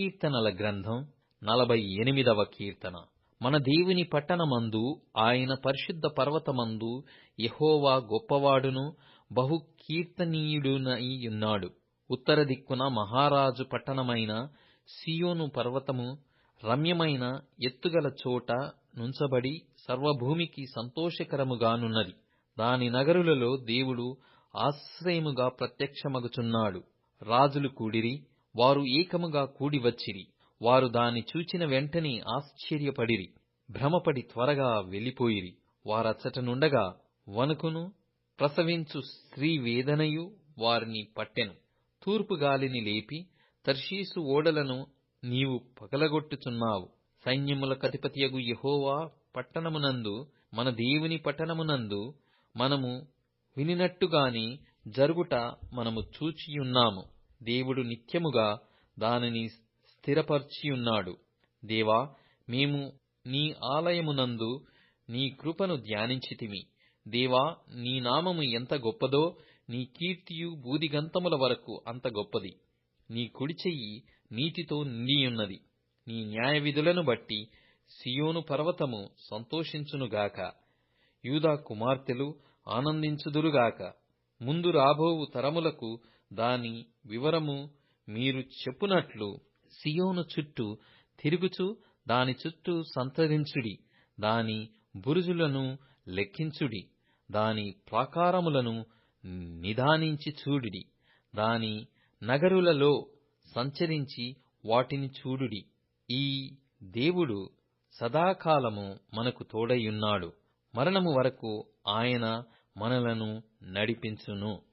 కీర్తనల గ్రంథం నలభై ఎనిమిదవ కీర్తన. మన దేవుని పట్టణమందు ఆయన పరిశుద్ధ పర్వతమందు యహోవా గొప్పవాడును బహు కీర్తనీయుడునయ్యున్నాడు. ఉత్తర దిక్కున మహారాజు పట్టణమైన సియోను పర్వతము రమ్యమైన ఎత్తుగల చోట నుంచబడి సర్వభూమికి సంతోషకరముగానున్నది. దాని నగరులలో దేవుడు ఆశ్రయముగా ప్రత్యక్షమగుచున్నాడు. రాజులు కూడిరి వారు ఏకముగా కూడివచ్చిరి వారు దాని చూచిన వెంటనే ఆశ్చర్యపడిరి. భ్రమపడి త్వరగా వెళ్ళిపోయిరి వారచ్చట నుండగా వణుకును ప్రసవించు స్త్రీ వేదనయు వారిని పట్టెను. తూర్పు గాలిని లేపి తర్షీసు ఓడలను నీవు పగలగొట్టుచున్నావు. సైన్యముల కధిపతియగు యహోవా పట్టణమునందు మన దేవుని పట్టణమునందు మనము వినినట్టుగాని జరుగుట మనము చూచియున్నాము. దేవుడు నిత్యముగా దానిని స్థిరపర్చియున్నాడు. దేవా మేము నీ ఆలయమునందు నీ కృపను ధ్యానించితిమి. దేవా నీ నామము ఎంత గొప్పదో నీ కీర్తియు బూదిగంతముల వరకు అంత గొప్పది. నీ కుడిచెయ్యి నీతితో నిండియున్నది. నీ న్యాయవిధులను బట్టి సియోను పర్వతము సంతోషించునుగాక. యూదా కుమార్తెలు ఆనందించుదురుగాక. ముందు రాబోవు తరములకు దాని వివరము మీరు చెప్పునట్లు సియోను చుట్టూ తిరుగుచు దాని చుట్టూ సంతరించుడి. దాని బురుజులను లెక్కించుడి. దాని ప్రాకారములను నిదానించి చూడుడి. దాని నగరులలో సంచరించి వాటిని చూడుడి. ఈ దేవుడు సదాకాలము మనకు తోడైయున్నాడు మరణము వరకు ఆయన మనలను నడిపించును.